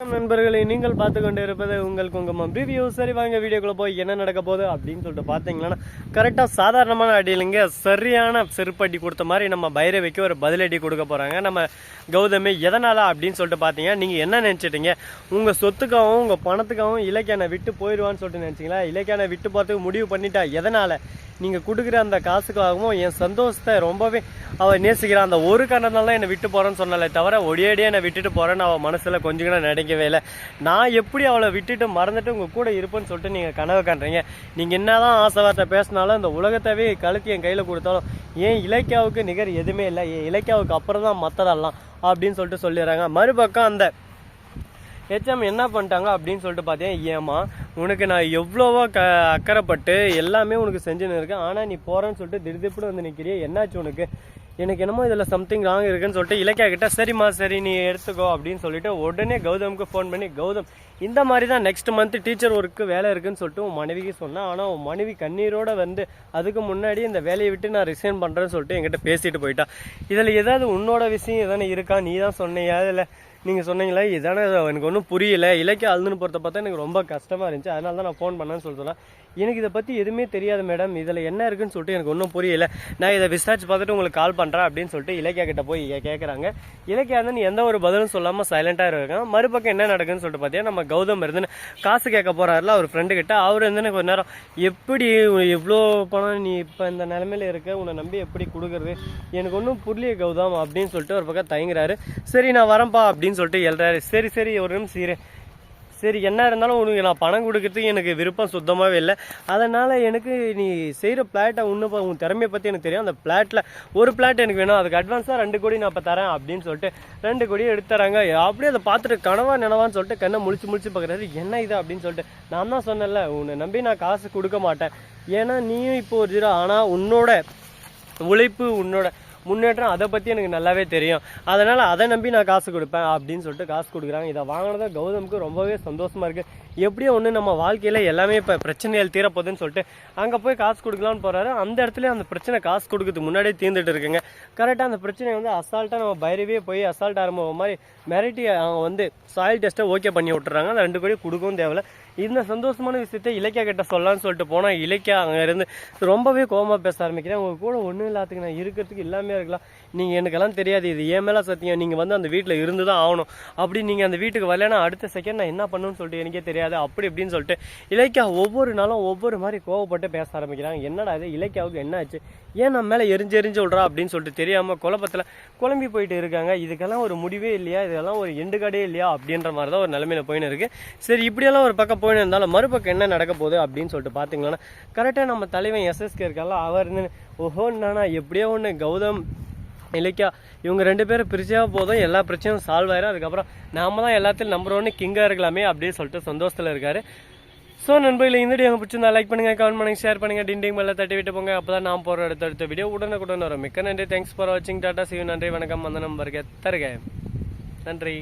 நண்பர்களை நீங்கள் பார்த்து கொண்டு இருப்பது உங்கள் குங்குமம் ரிவ்யூ சரி வாங்க வீடியோக்குள்ள போய் என்ன நடக்க போகுது அப்படின்னு சொல்லிட்டு பார்த்தீங்கன்னா கரெக்டாக சாதாரணமான அடியிலங்க சரியான செருப்படி கொடுத்த மாதிரி நம்ம பைரவிக்கு ஒரு பதிலடி கொடுக்க போகிறாங்க நம்ம கௌதமி எதனால அப்படின்னு சொல்லிட்டு பார்த்தீங்கன்னா நீங்கள் என்ன நினச்சிட்டீங்க? உங்கள் சொத்துக்காகவும் உங்கள் பணத்துக்காகவும் இலக்கியான விட்டு போயிடுவான்னு சொல்லிட்டு நினச்சிங்களா? இலக்கியான விட்டு போகிறதுக்கு முடிவு பண்ணிட்டா எதனால்? நீங்கள் கொடுக்குற அந்த காசுக்காகவும் என் சந்தோஷத்தை ரொம்பவே அவள் நேசிக்கிறான் அந்த ஒரு காரணத்தால என்னை விட்டு போகிறேன்னு சொன்னாலே தவிர ஒடியடியாக என்னை விட்டுட்டு போகிறேன்னு அவள் மனசில் கொஞ்சம் கூட நினைக்கவே இல்லை. நான் எப்படி அவளை விட்டுட்டு மறந்துட்டு உங்கள் கூட இருப்பேன்னு சொல்லிட்டு நீங்கள் கனவு காண்றீங்க? நீங்கள் என்னதான் ஆசை வார்த்தை பேசினாலும் இந்த உலகத்தவே கழுத்தி என் கையில் கொடுத்தாலும் ஏன் இலக்கியாவுக்கு நிகர் எதுவுமே இல்லை. என் இலக்கியாவுக்கு அப்புறம் தான் மற்றதெல்லாம் அப்படின்னு சொல்லிட்டு சொல்லிடுறாங்க. மறுபக்கம் அந்த ஹெச்எம் என்ன பண்ணிட்டாங்க அப்படின்னு சொல்லிட்டு பார்த்தேன் ஏமா உனக்கு நான் எவ்வளோவோ க அக்கறைப்பட்டு எல்லாமே உனக்கு செஞ்சுன்னு இருக்கேன். ஆனால் நீ போகிறேன்னு சொல்லிட்டு திடுதிப்புன்னு வந்து நிற்கிறியே என்னாச்சு உனக்கு? எனக்கு என்னமோ இதில் சம்திங் ராங் இருக்குன்னு சொல்லிட்டு இலக்கியா கிட்ட சரிம்மா சரி நீ எடுத்துக்கோ அப்படின்னு சொல்லிட்டு உடனே கௌதமுக்கு ஃபோன் பண்ணி கௌதம் இந்த மாதிரி தான் நெக்ஸ்ட் மந்த் டீச்சர் ஒர்க்கு வேலை இருக்குன்னு சொல்லிட்டு உன் மனைவிக்கு சொன்னேன் ஆனால் உன் மனைவி கண்ணீரோட வந்து அதுக்கு முன்னாடி இந்த வேலையை விட்டு நான் ரிசைன் பண்ணுறேன்னு சொல்லிட்டு என்கிட்ட பேசிட்டு போயிட்டா. இதில் ஏதாவது உன்னோட விஷயம் எதனா இருக்கா? நீ தான் சொன்னியா? இதில் நீங்கள் சொன்னீங்களே இதானே எனக்கு ஒன்றும் புரியல. இலக்கிய அழுதுன்னு போகிறத பார்த்தா எனக்கு ரொம்ப கஷ்டமாக இருந்துச்சு. அதனால தான் நான் ஃபோன் பண்ணேன்னு சொல்லிட்டு சொன்னேன். எனக்கு இதை பற்றி எதுவுமே தெரியாது மேடம் இதில் என்ன இருக்குன்னு சொல்லிட்டு எனக்கு ஒன்றும் புரியல. நான் இதை விசாரிச்சு பார்த்துட்டு உங்களுக்கு கால் பண்ணுறேன் அப்படின்னு சொல்லிட்டு இலக்கியா கிட்ட போய் கேட்குறாங்க இலக்கியா வந்து எந்த ஒரு பதிலும் சொல்லாமல் சைலண்ட்டாக இருக்காங்க மறுபக்கம் என்ன நடக்குன்னு சொல்லிட்டு பார்த்தீங்கன்னா நம்ம கௌதம் இருந்துன்னு காசு கேட்க போகிறாருல அவர் ஃப்ரெண்டு கிட்ட. அவர் இருந்துன்னு கொஞ்ச நேரம் எப்படி எவ்வளோ பணம் நீ இப்போ இந்த நிலமையில இருக்க? உன்னை நம்பி எப்படி கொடுக்குறது? எனக்கு ஒன்றும் புரியல கௌதம் அப்படின்னு சொல்லிட்டு ஒரு பக்கம் தயங்குறாரு. சரி நான் வரேன்ப்பா அப்படின்னு அப்படின்னு சொல்லிட்டு எழுறாரு. சரி சரி ஒரு நிமிஷம் இரு. சரி என்ன இருந்தாலும் உனக்கு நான் பணம் கொடுக்கறதுக்கு எனக்கு விருப்பம் சுத்தமாகவே இல்லை. அதனால் எனக்கு நீ செய்கிற பிளாட்டை இன்னும் உன் திறமையை பற்றி எனக்கு தெரியும். அந்த பிளாட்டில் ஒரு பிளாட் எனக்கு வேணும். அதுக்கு அட்வான்ஸாக ரெண்டு கோடி நான் இப்போ தரேன் அப்படின்னு சொல்லிட்டு ரெண்டு கோடியை எடுத்து தராங்க அப்படியே அதை பார்த்துட்டு கனவா நினவான்னு சொல்லிட்டு கண்ணை முழிச்சு முழிச்சு பார்க்குறாரு. என்ன இது அப்படின்னு சொல்லிட்டு நான் தான் சொன்னேன்ல உன்னை நம்பி நான் காசு கொடுக்க மாட்டேன். ஏன்னா நீயும் இப்போ ஒரு ஜீரோ ஆனால் உன்னோட உழைப்பு உன்னோட முன்னேற்றம் அதை பற்றி எனக்கு நல்லாவே தெரியும். அதனால் அதை நம்பி நான் காசு கொடுப்பேன் அப்படின்னு சொல்லிட்டு காசு கொடுக்குறாங்க. இதை வாங்கினதை கௌதமுக்கு ரொம்பவே சந்தோஷமாக இருக்குது எப்படியோ ஒன்று நம்ம வாழ்க்கையில் எல்லாமே இப்போ பிரச்சனைகள் தீரப்போகுதுன்னு சொல்லிட்டு அங்கே போய் காசு கொடுக்கலான்னு போகிறாரு அந்த இடத்துல அந்த பிரச்சனை காசு கொடுக்கறதுக்கு முன்னாடியே தீர்ந்துட்டு இருக்குங்க. கரெக்டாக அந்த பிரச்சனை வந்து அசால்ட்டாக நம்ம பைரவே போய் அசால்ட் ஆரம்ப மாதிரி மிரட்டி அவங்க வந்து சாயில் டெஸ்ட்டை ஓகே பண்ணி விட்டுறாங்க. அந்த ரெண்டு கோடி கொடுக்கவும் தேவையில்ல. இந்த சந்தோஷமான விஷயத்தை இலக்கியா கிட்ட சொல்லலாம்னு சொல்லிட்டு போனால் இலக்கியா அங்கே இருந்து ரொம்பவே கோபமாக பேச ஆரம்பிக்கிறேன் உங்கள் கூட ஒன்றும் இல்லாத்துக்கு நான் இருக்கிறதுக்கு எல்லாமே இருக்கலாம். நீங்கள் எனக்கெல்லாம் தெரியாது. இது ஏன் மேலே சத்தியம். நீங்கள் வந்து அந்த வீட்டில் இருந்து தான் ஆகணும். அப்படி நீங்கள் அந்த வீட்டுக்கு வரலன்னா அடுத்த செகண்ட் நான் என்ன பண்ணணும்னு சொல்லிட்டு எனக்கே தெரியாது. அப்படி இப்படின்னு சொல்லிட்டு இலக்கியா ஒவ்வொரு நாளும் ஒவ்வொரு மாதிரி கோவப்பட்டு பேச ஆரம்பிக்கிறாங்க. என்னடா இது? இலக்கியாவுக்கு என்ன ஆச்சு? ஏன் நம்ம மேலே எரிஞ்சு எரிஞ்சு விட்றா அப்படின்னு சொல்லிட்டு தெரியாமல் குழப்பத்தில் குழம்பி போயிட்டு இருக்காங்க. இதுக்கெல்லாம் ஒரு முடிவே இல்லையா? இதெல்லாம் ஒரு எண்டு கடே இல்லையா? அப்படின்ற மாதிரி தான் ஒரு நிலமையில போயின்னு இருக்குது சரி இப்படியெல்லாம் ஒரு பக்கம் போயின்னு இருந்தாலும் மறுபக்கம் என்ன நடக்க போகுது அப்படின்னு சொல்லிட்டு பார்த்தீங்கன்னா கரெக்டாக நம்ம தலைவன் எஸ்எஸ்கே இருக்கால அவர் ஓஹோ என்னன்னா எப்படியோ ஒன்று கௌதம் இலக்கியா இவங்க ரெண்டு பேரும் பிரிச்சா போதும் எல்லா பிரச்சனையும் சால்வ் ஆயிரும். அதுக்கப்புறம் நாம தான் எல்லாத்தையும் நம்பர் ஒன்று கிங்காக இருக்கலாமே அப்படின்னு சொல்லிட்டு சந்தோஷத்தில் இருக்காரு. ஸோ நண்பர்களே இந்த வீடியோ பிடிச்சிருந்தா லைக் பண்ணுங்க கமெண்ட் பண்ணுங்க ஷேர் பண்ணுங்க டிண்டிங் மேலே தட்டி விட்டு போங்க. அப்போ தான் நான் போகிற அடுத்த அடுத்த வீடியோ உடனுக்குடன் வரும். மிக்க நன்றி. தேங்க்ஸ் ஃபார் வாட்சிங் டாட்டா சிவ நன்றி வணக்கம். அந்த நம்பருக்கு தருக. நன்றி.